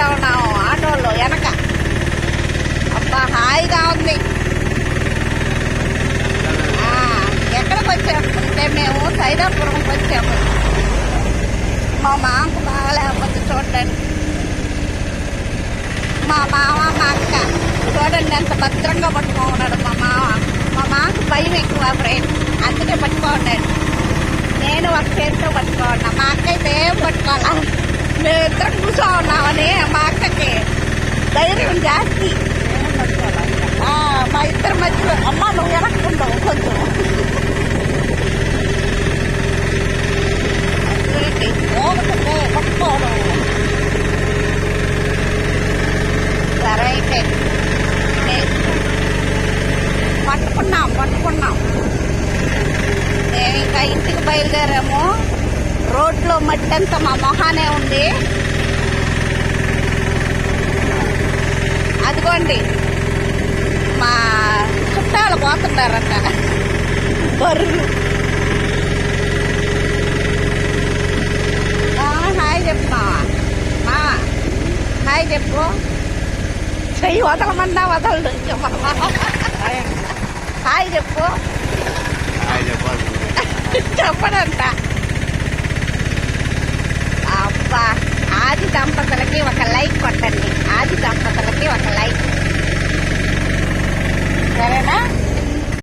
కూర్చుంటా ఉన్నాము ఆటోలో వెనక. అబ్బా హాయిగా ఉంది. ఎక్కడికి వచ్చామంటే మేము సైదాపురంకి వచ్చాము. మా మామకు బాగాలేకపోతే చూడండి. మా మామ మా అక్క చూడండి ఎంత భద్రంగా పట్టుకోన్నాడు మా మామ. మా మామకు భయం ఎక్కువ ఫ్రెండ్ అందుకే పట్టుకోన్నాడు నేను ఒక చేతితో పట్టుకోన్నా మా అక్క అయితే ને ત્રણ ગુસ્સો આવનાર અને એમાં రోడ్లో మట్టి అంతా మా మొహానే ఉంది. అదిగోండి. మా చుట్టాలు పోతున్నారట. బరువు హాయ్. మా హాయ్ చెప్పు. చెయ్యి వదలమన్నా వదలడు. హాయ్ చెప్పు. చెప్పడంట దంపతులకి ఒక లైక్ కొట్టండి